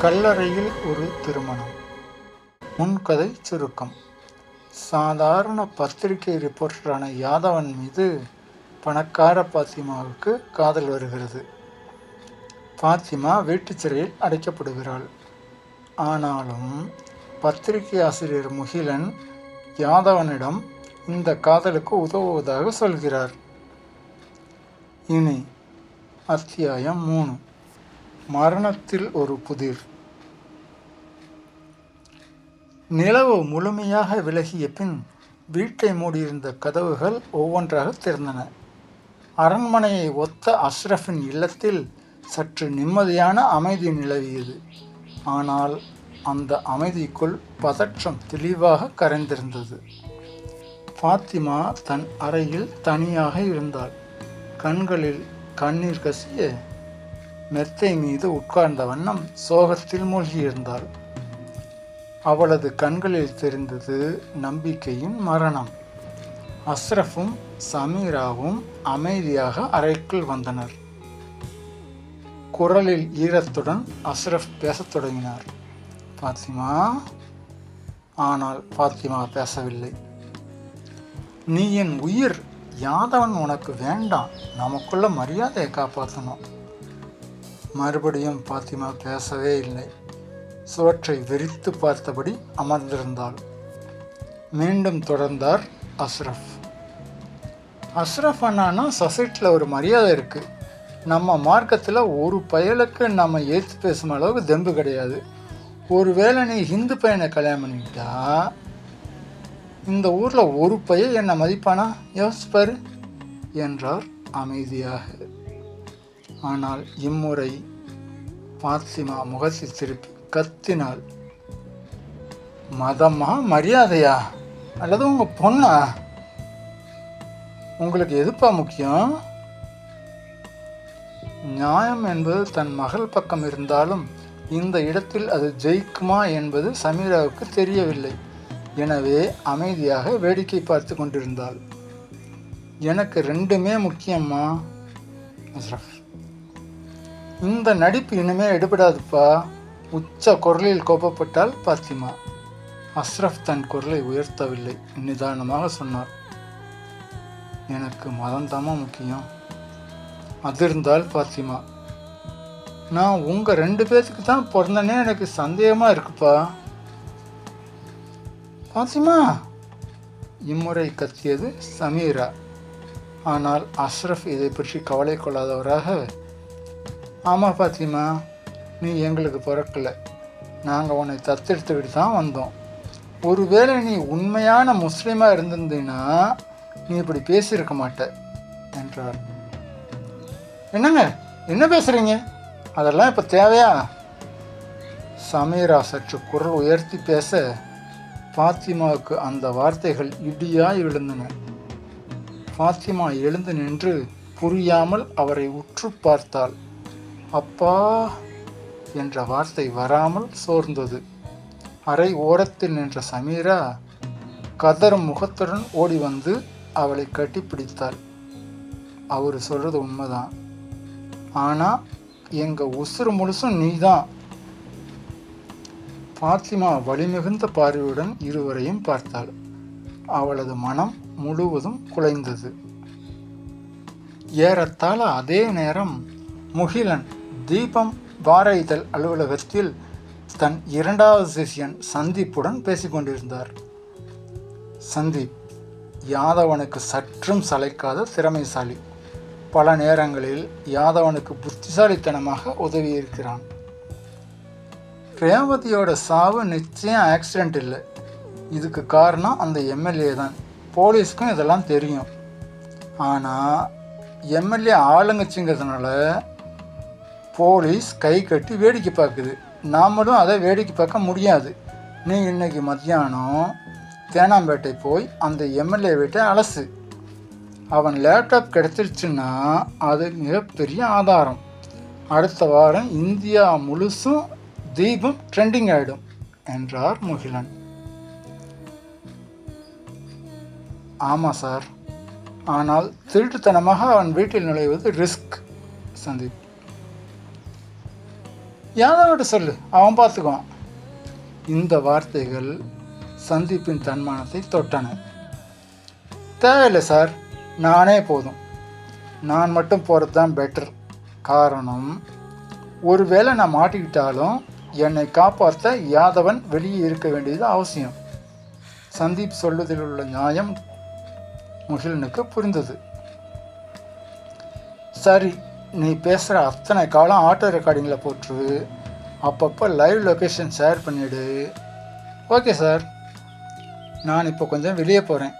கல்லறையில் ஒரு திருமணம். முன்கதை சுருக்கம். சாதாரண பத்திரிகை ரிப்போர்ட்டரான யாதவன் மீது பணக்கார பாத்திமாவுக்கு காதல் வருகிறது. பாத்திமா வீட்டு சிறையில் அடைக்கப்படுகிறாள். ஆனாலும் பத்திரிகை ஆசிரியர் முகிலன் யாதவனிடம் இந்த காதலுக்கு உதவுவதாக சொல்கிறார். இனி அத்தியாயம் மூணு. மரணத்தில் ஒரு புதிர். நிலவு முழுமையாக விலகிய பின் வீட்டை மூடியிருந்த கதவுகள் ஒவ்வொன்றாக திறந்தன. அரண்மனையை ஒத்த அஷ்ரஃபின் இல்லத்தில் சற்று நிம்மதியான அமைதி நிலவியது. ஆனால் அந்த அமைதிக்குள் பதற்றம் தெளிவாக கரைந்திருந்தது. ஃபாத்திமா தன் அறையில் தனியாக இருந்தாள். கண்களில் கண்ணீர் கசிய மெத்தை மீது உட்கார்ந்த வண்ணம் சோகத்தில் மூழ்கியிருந்தாள். அவளது கண்களில் தெரிந்தது நம்பிக்கையின் மரணம். அஸ்ரஃபும் சமீராவும் அமைதியாக அறைக்குள் வந்தனர். குரலில் ஈரத்துடன் அஸ்ரஃப் பேசத் தொடங்கினார். பாத்திமா. ஆனால் பாத்திமா பேசவில்லை. நீ என் உயிர் யாதவன் உனக்கு வேண்டாம். நமக்குள்ள மரியாதையை காப்பாற்றணும் மறுபடியும் பாத்திமா பேசவே இல்லை. சுவற்றை வெறித்து பார்த்தபடி அமர்ந்திருந்தாள். மீண்டும் தொடர்ந்தார் அஸ்ரஃப். அஸ்ரஃப் அண்ணானா சொசைட்டியில் ஒரு மரியாதை இருக்குது நம்ம மார்க்கத்தில் ஒரு பயலுக்கு நம்ம ஏற்று பேசும் அளவுக்கு தெம்பு கிடையாது. ஒரு வேளை நீ ஹிந்து பையனை கல்யாணம் பண்ணிக்கிட்டா? இந்த ஊரில் ஒரு பையன் என்னை மதிப்பானா? யோசிப்பாரு என்றார் அமைதியாக. ஆனால் இம்முறை பாத்திமா முகசி திருப்பி கத்தினாள். மதமா மரியாதையா? அல்லது உங்க பொண்ணா? உங்களுக்கு எதுப்பா முக்கியம்? நியாயம் என்பது தன் மகள் பக்கம் இருந்தாலும் இந்த இடத்தில் அது ஜெயிக்குமா என்பது சமீராவுக்கு தெரியவில்லை. எனவே அமைதியாக வேடிக்கை பார்த்து கொண்டிருந்தாள். எனக்கு ரெண்டுமே முக்கியம்மா. அஸ்ரஃப் இந்த நடிப்பு இனிமே எடுபடாதுப்பா. உச்ச குரலில் கோபப்பட்டால் பாத்திமா. அஸ்ரஃப் தன் குரலை உயர்த்தவில்லை. நிதானமாக சொன்னார். எனக்கு மதம்தாம்மா முக்கியம். அதிர்ந்தால் பாத்திமா. நான் உங்கள் ரெண்டு பேர்த்துக்கு தான் பிறந்தனே எனக்கு சந்தேகமாக இருக்குப்பா. பாத்திமா இம்முறை கத்தியது சமீரா. ஆனால் அஷ்ரஃப் இதை பற்றி கவலை கொள்ளாதவராக ஆமாம் பாத்திமா. நீ எங்களுக்கு பிறக்கல. நாங்கள் உன்னை தத்தெடுத்துக்கிட்டு தான் வந்தோம். ஒருவேளை நீ உண்மையான முஸ்லீமாக இருந்திருந்தீன்னா நீ இப்படி பேசியிருக்க மாட்ட என்றார். என்னங்க? என்ன பேசுகிறீங்க அதெல்லாம் இப்போ தேவையா? சமீரா சற்று குரல் உயர்த்தி பேச பாத்திமாவுக்கு அந்த வார்த்தைகள் இடியாய் விழுந்தன பாத்திமா எழுந்து நின்று புரியாமல் அவரை உற்று பார்த்தாள். அப்பா என்ற வார்த்தை வராமல் சோர்ந்தது. அரை ஓரத்தில் நின்ற சமீரா கதரும் முகத்துடன் ஓடி வந்து அவளை கட்டிப்பிடித்தாள் அவர் சொல்றது உண்மைதான். ஆனால் எங்கள் உசுறு முழுசும் நீதான். பாத்திமா வலிமிகுந்த பார்வையுடன் இருவரையும் பார்த்தாள். அவளது மனம் முழுவதும் குலைந்தது. ஏறத்தாழ அதே நேரம் முகிலன் தீபம் வார இதழ் அலுவலகத்தில் தன் இரண்டாவது சிஷியன் சந்தீப்புடன் பேசிக்கொண்டிருந்தார். சந்தீப் யாதவனுக்கு சற்றும் சளைக்காத திறமைசாலி. பல நேரங்களில் யாதவனுக்கு புத்திசாலித்தனமாக உதவியிருக்கிறான். ரேவதியோட சாவு நிச்சயம் ஆக்சிடெண்ட் இல்லை. இதுக்கு காரணம் அந்த எம்எல்ஏ தான். போலீஸ்க்கும் இதெல்லாம் தெரியும். ஆனால் எம்எல்ஏ ஆளுங்கச்சிங்கிறதுனால போலீஸ் கை கட்டி வேடிக்கை பார்க்குது. நாமளும் அதை வேடிக்கை பார்க்க முடியாது. நீ இன்னைக்கு மத்தியானம் தேனாம்பேட்டை போய் அந்த எம்எல்ஏ வீட்டை அலசு. அவன் லேப்டாப் கிடைச்சிருச்சுன்னா அது மிகப்பெரிய ஆதாரம். அடுத்த வாரம் இந்தியா முழுசும் தீபம் ட்ரெண்டிங் ஆகிடும் என்றார் முகிலன். ஆமாம் சார். ஆனால் திருட்டுத்தனமாக அவன் வீட்டில் நுழைவது ரிஸ்க் சந்தீப். யாதவன்கிட்ட சொல்லு. அவன் பார்த்துக்குவான் இந்த வார்த்தைகள் சந்தீப்பின் தன்மானத்தை தொட்டன. தேவையில்லை சார் நானே போதும். நான் மட்டும் போகிறது தான் பெட்டர் காரணம் ஒருவேளை நான் மாட்டிக்கிட்டாலும் என்னை காப்பாற்ற யாதவன் வெளியே இருக்க வேண்டியது அவசியம். சந்தீப் சொல்வதில் உள்ள நியாயம் முகிலனுக்கு புரிந்தது. சரி நீ பேசுகிற அத்தனை காலம் ஆட்டோ ரெக்கார்டிங்கில் போட்டுரு. அப்பப்போ லைவ் லொக்கேஷன் ஷேர் பண்ணிவிடு ஓகே சார் நான் இப்போ கொஞ்சம் வெளியே போகிறேன்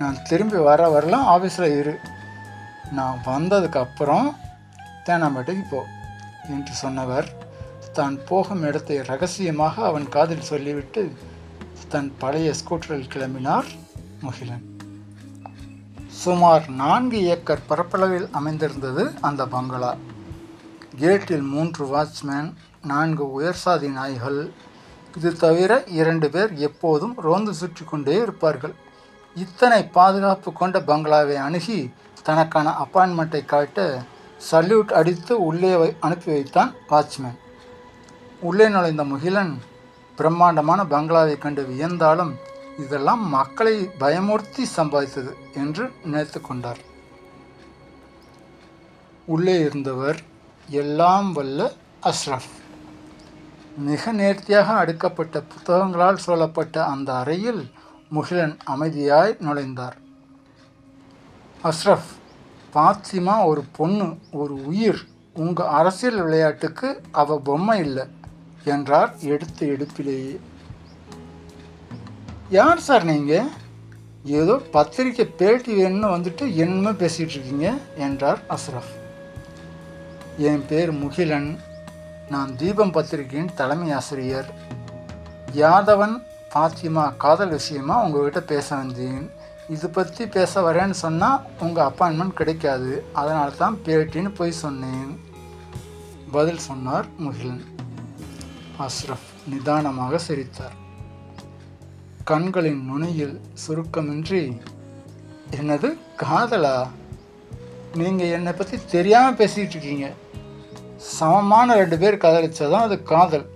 நான் திரும்பி வர வரலாம் ஆஃபீஸில் இரு. நான் வந்ததுக்கப்புறம் தேனாம்பேட்டைக்கு போ என்று சொன்னவர். தான் போகும் இடத்தை ரகசியமாக அவன் காதில் சொல்லிவிட்டு தன் பழைய ஸ்கூட்டரில் கிளம்பினார் முகிலன். சுமார் நான்கு ஏக்கர் பரப்பளவில் அமைந்திருந்தது அந்த பங்களா. கேட்டில் மூன்று வாட்ச்மேன் நான்கு உயர்சாதி நாய்கள். இது தவிர இரண்டு பேர் எப்போதும் ரோந்து சுற்றி கொண்டே இருப்பார்கள். இத்தனை பாதுகாப்பு கொண்ட பங்களாவை அணுகி தனக்கான அப்பாயின்மெண்ட்டை காட்ட சல்யூட் அடித்து உள்ளே வை அனுப்பி வைத்தான் வாட்ச்மேன். உள்ளே நுழைந்த முகிலன் பிரம்மாண்டமான பங்களாவை கண்டு வியந்தாலும் இதெல்லாம் மக்களை பயமுறுத்தி சம்பாதித்தது என்று நினைத்து கொண்டார். உள்ளே இருந்தவர் எல்லாம் வல்ல அஷ்ரஃப் மிக நேர்த்தியாக அடுக்கப்பட்ட புத்தகங்களால் சூழப்பட்ட அந்த அறையில் முகிலன் அமைதியாய் நுழைந்தார். அஷ்ரஃப் பாத்திமா ஒரு பொண்ணு ஒரு உயிர் உங்கள் அரசியல் விளையாட்டுக்கு அவ பொம்மை இல்லை என்றார் எடுத்து எடுப்பிலேயே. யார் சார் நீங்கள் ஏதோ பத்திரிக்கை பேட்டி வேணும்னு வந்துட்டு என்னமே பேசிகிட்டு இருக்கீங்க என்றார் அஸ்ரஃப் என் பேர் முகிலன். நான் தீபம் பத்திரிகையின் தலைமை ஆசிரியர். யாதவன் பாத்திமா காதல் விஷயமா உங்ககிட்ட பேச வந்தேன். இது பற்றி பேச வரேன்னு சொன்னால் உங்கள் அப்பாயின்மெண்ட் கிடைக்காது. அதனால தான் பேட்டின்னு போய் சொன்னேன். பதில் சொன்னார் முகிலன். அஸ்ரஃப் நிதானமாக சிரித்தார். கண்களின் நுனியில் சுருக்கமின்றி என்னது? காதலா? நீங்கள் என்னை பற்றி தெரியாமல் பேசிகிட்டு இருக்கீங்க. சமமான ரெண்டு பேர் காதலிச்சாதான் அது காதல்.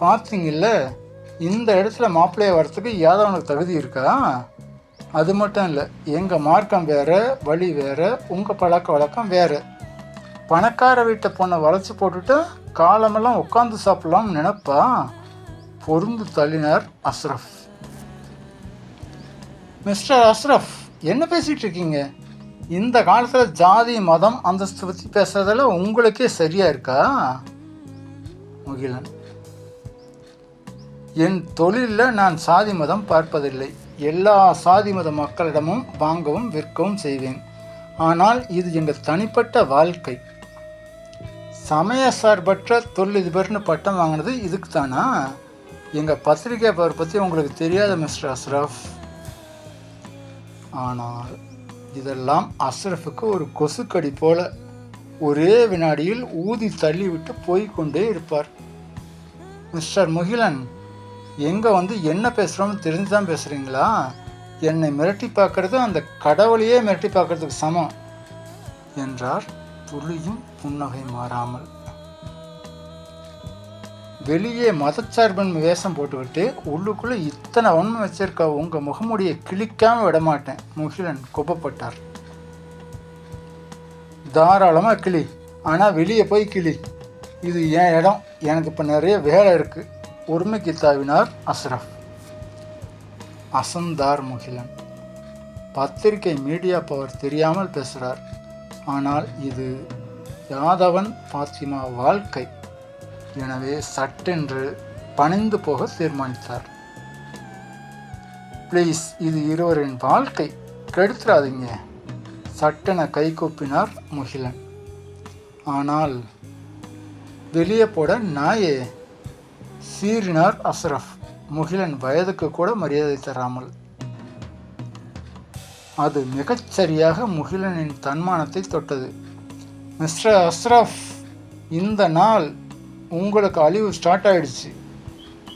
பார்த்தீங்கல்ல இந்த இடத்துல மாப்பிள்ளையை வரத்துக்கு யாதவனுக்கு தகுதி இருக்கா? அது மட்டும் இல்லை எங்கள் மார்க்கம் வேறு வழி வேறு உங்கள் பழக்க வழக்கம் வேறு. பணக்கார வீட்டை பொண்ணை வளைச்சி போட்டுட்டு காலமெல்லாம் உட்காந்து சாப்பிட்லாம்னு நினப்பா? பொருந்து தள்ளினார் அஸ்ரஃப். மிஸ்டர் அஸ்ரஃப் என்ன பேசிகிட்டு இருக்கீங்க? இந்த காலத்தில் ஜாதி மதம் அந்தஸ்து பற்றி பேசுறதுல உங்களுக்கே சரியாக இருக்கா? முகிலன் என் தொழிலில் நான் சாதி மதம் பார்ப்பதில்லை. எல்லா சாதி மத மக்களிடமும் வாங்கவும் விற்கவும் செய்வேன். ஆனால் இது எங்கள் தனிப்பட்ட வாழ்க்கை. சமய சார்பற்ற தொழிலதிபர்னு பட்டம் வாங்கினது இதுக்கு தானா எங்கள் பத்திரிகை பவர் பற்றி உங்களுக்கு தெரியாத மிஸ்டர் அஸ்ரஃப் ஆனால் இதெல்லாம் அஷ்ரஃபுக்கு ஒரு கொசுக்கடி போல. ஒரே வினாடியில் ஊதி தள்ளிவிட்டு போய்க்கொண்டே இருப்பார். மிஸ்டர் முகிலன் எங்கே வந்து என்ன பேசுகிறோம்னு தெரிஞ்சு தான் பேசுகிறீங்களா என்னை மிரட்டி பார்க்கறது அந்த கடவுளையே மிரட்டி பார்க்கறதுக்கு சமம் என்றார் துளியும் புன்னகை மாறாமல். வெளியே மதச்சார்பன் வேஷம் போட்டுவிட்டு உள்ளுக்குள்ளே இத்தனை உண்மை வச்சிருக்க உங்கள் முகமுடியை கிழிக்காம விடமாட்டேன். முகிலன் கோபப்பட்டார். தாராளமாக கிளி. ஆனால் வெளியே போய் கிளி. இது என் இடம். எனக்கு இப்போ நிறைய வேலை இருக்குது உரிமைக்கு தாவினார் அஸ்ரஃப் அசந்தார் முகிலன். பத்திரிகை மீடியா பவர் தெரியாமல் பேசுகிறார் ஆனால் இது யாதவன் பாத்திமா வாழ்க்கை. எனவே சட்டென்று பணிந்து போக தீர்மானித்தார். ப்ளீஸ் இது இருவரின் வாழ்க்கை. கெடுத்துடாதீங்க சட்டென கை கூப்பினார் முகிலன். ஆனால் வெளியே போட நாயே. சீறினார் அஸ்ரஃப் முகிலன் வயதுக்கு கூட மரியாதை தராமல். அது மிகச்சரியாக முகிலனின் தன்மானத்தை தொட்டது. மிஸ்டர் அஷ்ரஃப் இந்த நாள் உங்களுக்கு அழிவு ஸ்டார்ட் ஆகிடுச்சு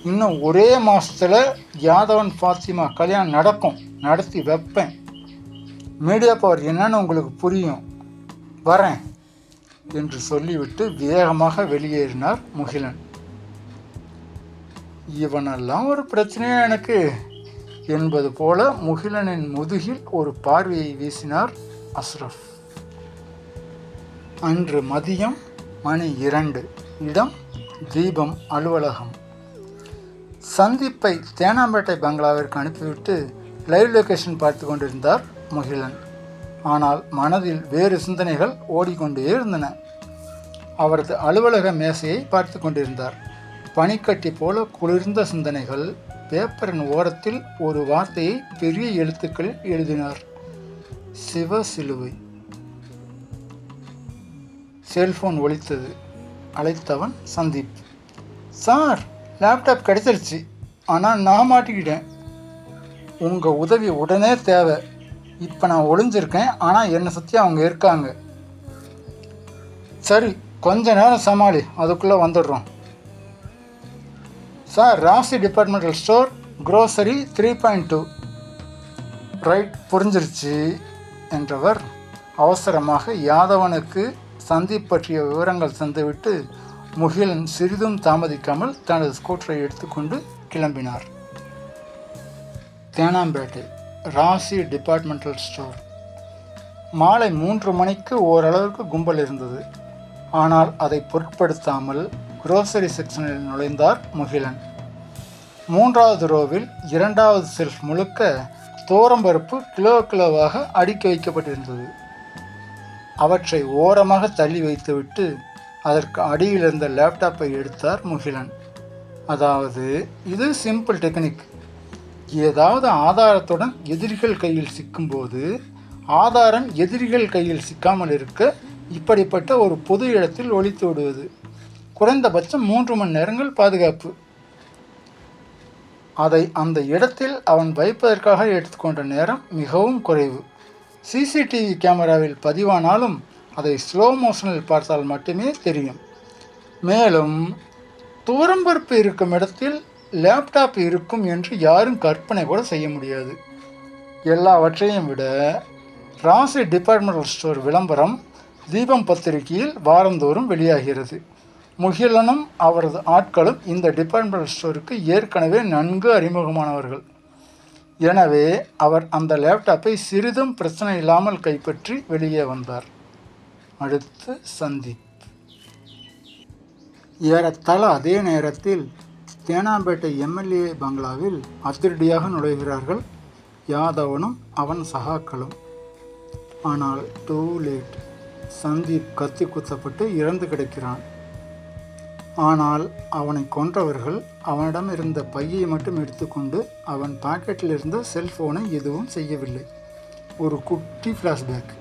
இன்னும் ஒரே மாதத்தில் யாதவன் ஃபாத்திமா கல்யாணம் நடக்கும். நடத்தி வைப்பேன். மீடியா பவர் என்னன்னு உங்களுக்கு புரியும். வரேன் என்று சொல்லிவிட்டு வேகமாக வெளியேறினார் முகிலன். இவனெல்லாம் ஒரு பிரச்சனையா எனக்கு? என்பது போல முகிலனின் முதுகில் ஒரு பார்வையை வீசினார் அஸ்ரஃப் அன்று மதியம் மணி இரண்டு. இடம் தீபம் அலுவலகம். சந்தீப்பை தேனாம்பேட்டை பங்களாவிற்கு அனுப்பிவிட்டு லைவ் லொகேஷன் பார்த்து கொண்டிருந்தார் முகிலன் ஆனால் மனதில் வேறு சிந்தனைகள் ஓடிக்கொண்டே இருந்தன. அவரது அலுவலக மேசையை பார்த்து கொண்டிருந்தார். பனிக்கட்டி போல குளிர்ந்த சிந்தனைகள் பேப்பரின் ஓரத்தில் ஒரு வார்த்தையை பெரிய எழுத்துக்களில் எழுதினார். சிவ சிலுவை. செல்போன் ஒழித்தது அழைத்தவன் சந்தீப். சார் லேப்டாப் கிடைச்சிருச்சு. ஆனால் நான் மாட்டிக்கிட்டேன். உங்கள் உதவி உடனே தேவை. இப்போ நான் ஒளிஞ்சிருக்கேன். ஆனால் என்னை சுற்றி அவங்க இருக்காங்க? சரி கொஞ்ச நேரம் சமாளி. அதுக்குள்ளே வந்துடுறோம். Sir Rasi departmental store grocery three point two right புரிஞ்சிருச்சு என்றவர் அவசரமாக யாதவனுக்கு சந்தீப் பற்றிய விவரங்கள் தந்துவிட்டு முகிலன் சிறிதும் தாமதிக்காமல் தனது ஸ்கூட்டரை எடுத்துக்கொண்டு கிளம்பினார். தேனாம்பேட்டை ராசி டிபார்ட்மெண்டல் ஸ்டோர் மாலை மூன்று மணிக்கு ஓரளவுக்கு கும்பல் இருந்தது. ஆனால் அதை பொருட்படுத்தாமல் குரோசரி செக்ஷனில் நுழைந்தார் முகிலன். மூன்றாவது ரோவில் இரண்டாவது செல்ஃப் முழுக்க தோரம்பருப்பு கிலோ கிலோவாக அடுக்கி வைக்கப்பட்டிருந்தது. அவற்றை ஓரமாக தள்ளி வைத்துவிட்டு அதற்கு அடியில் இருந்த லேப்டாப்பை எடுத்தார் முகிலன். அதாவது இது சிம்பிள் டெக்னிக் ஏதாவது ஆதாரத்துடன் எதிரிகள் கையில் சிக்கும்போது ஆதாரம் எதிரிகள் கையில் சிக்காமல் இருக்க இப்படிப்பட்ட ஒரு பொது இடத்தில் ஒழித்து விடுவது. குறைந்தபட்சம் மூன்று மணி நேரங்கள் பாதுகாப்பு. அதை அந்த இடத்தில் அவன் வைப்பதற்காக எடுத்துக்கொண்ட நேரம் மிகவும் குறைவு. சிசிடிவி கேமராவில் பதிவானாலும் அதை ஸ்லோ மோஷனில் பார்த்தால் மட்டுமே தெரியும். மேலும் துவரம்பருப்பு இருக்கும் இடத்தில் லேப்டாப் இருக்கும் என்று யாரும் கற்பனை கூட செய்ய முடியாது. எல்லாவற்றையும் விட ராசி டிபார்ட்மெண்டல் ஸ்டோர் விளம்பரம் தீபம் பத்திரிகையில் வாரந்தோறும் வெளியாகிறது. முகிலனும் அவரது ஆட்களும் இந்த டிபார்ட்மெண்டல் ஸ்டோருக்கு ஏற்கனவே நன்கு அறிமுகமானவர்கள். எனவே அவர் அந்த லேப்டாப்பை சிறிதும் பிரச்சனை இல்லாமல் கைப்பற்றி வெளியே வந்தார். அடுத்து சந்தீப். ஏறத்தாழ அதே நேரத்தில் தேனாம்பேட்டை எம்எல்ஏ பங்களாவில் அதிரடியாக நுழைகிறார்கள். யாதவனும் அவன் சகாக்களும். ஆனால் டூ லேட். சந்தீப் கத்தி குத்தப்பட்டு இறந்து கிடக்கிறான். ஆனால் அவனை கொன்றவர்கள் அவனிடம் இருந்த பையை மட்டும் எடுத்துக்கொண்டு அவன் பாக்கெட்டில் இருந்த செல்போனை எதுவும் செய்யவில்லை. ஒரு குட்டி ஃப்ளாஷ்பேக்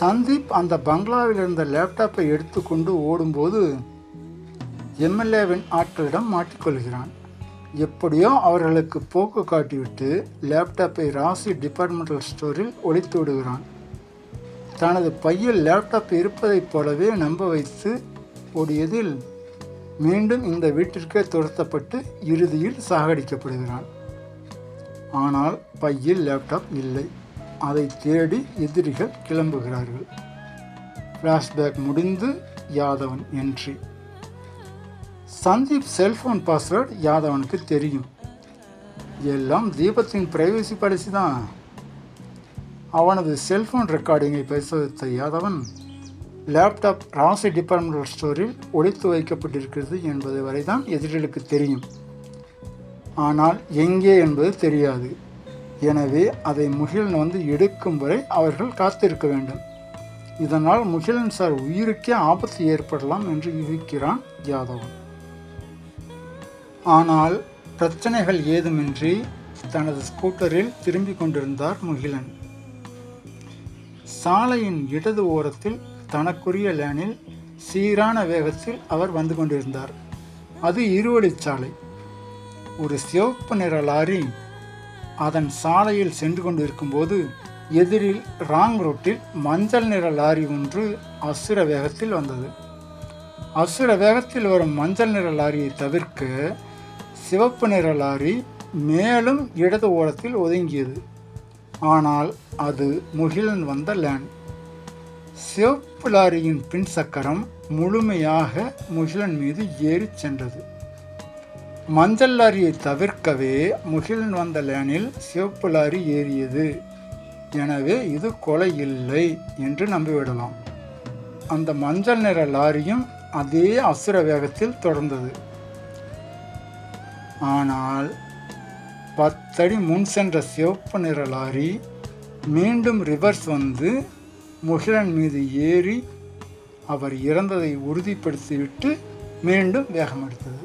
சந்தீப் அந்த பங்களாவில் இருந்த லேப்டாப்பை எடுத்துக்கொண்டு ஓடும்போது எம்எல்ஏவின் ஆட்களிடம் மாட்டிக்கொள்கிறான். எப்படியோ அவர்களுக்கு போக்கு காட்டிவிட்டு லேப்டாப்பை ராசி டிபார்ட்மெண்டல் ஸ்டோரில் ஒழித்து விடுகிறான். தனது பையில் லேப்டாப் இருப்பதைப் போலவே நம்ப வைத்து ஓடியதில் மீண்டும் இந்த வீட்டிற்கே துரத்தப்பட்டு இறுதியில் சாகடிக்கப்படுகிறான் ஆனால் பையில் லேப்டாப் இல்லை. அதை தேடி எதிரிகள் கிளம்புகிறார்கள். ஃப்ளாஷ்பேக் முடிந்து Yadavan entry Sandeep cellphone password யாதவனுக்கு தெரியும். எல்லாம் தீபத்தின் பிரைவசி பாலிசி தான். அவனது செல்ஃபோன் ரெக்கார்டிங்கை பரிசோதித்த யாதவன் லேப்டாப் ராசி டிபார்ட்மெண்டல் ஸ்டோரில் ஒழித்து வைக்கப்பட்டிருக்கிறது என்பது வரை தான் எதிரிகளுக்கு தெரியும். ஆனால் எங்கே என்பது தெரியாது. எனவே அதை முகிலன் வந்து எடுக்கும் வரை அவர்கள் காத்திருக்க வேண்டும். இதனால் முகிலன் சார் உயிருக்கே ஆபத்து ஏற்படலாம் என்று யூகிக்கிறான் யாதவன் ஆனால் பிரச்சனைகள் ஏதுமின்றி தனது ஸ்கூட்டரில் திரும்பிக் கொண்டிருந்தார் முகிலன். சாலையின் இடது ஓரத்தில் தனக்குரிய லேனில் சீரான வேகத்தில் அவர் வந்து கொண்டிருந்தார். அது இருவழிச்சாலை ஒரு சிவப்பு நிற லாரி அதன் சாலையில் சென்று கொண்டிருக்கும்போது எதிரில் ராங் ரூட்டில் மஞ்சள் நிற லாரி ஒன்று அசுர வேகத்தில் வந்தது. அசுர வேகத்தில் வரும் மஞ்சள் நிற லாரியை தவிர்க்க சிவப்பு நிற லாரி மேலும் இடது ஓரத்தில் ஒதுங்கியது. ஆனால் அது முகிலன் வந்த லேன். சிவப்பு லாரியின் பின் சக்கரம் முழுமையாக முகிலன் மீது ஏறிச் சென்றது. மஞ்சள் லாரியை தவிர்க்கவே முகிலன் வந்த லேனில் சிவப்பு லாரி ஏறியது. எனவே இது கொலை இல்லை என்று நம்பிவிடலாம். அந்த மஞ்சள் நிற லாரியும் அதே அசுர வேகத்தில் தொடர்ந்தது. ஆனால் பத்தடி முன் சென்ற சிவப்பு நிற லாரி மீண்டும் ரிவர்ஸ் வந்து முகிலன் மீது ஏறி அவர் இறந்ததை உறுதிப்படுத்திவிட்டு மீண்டும் வேகம் எடுத்தது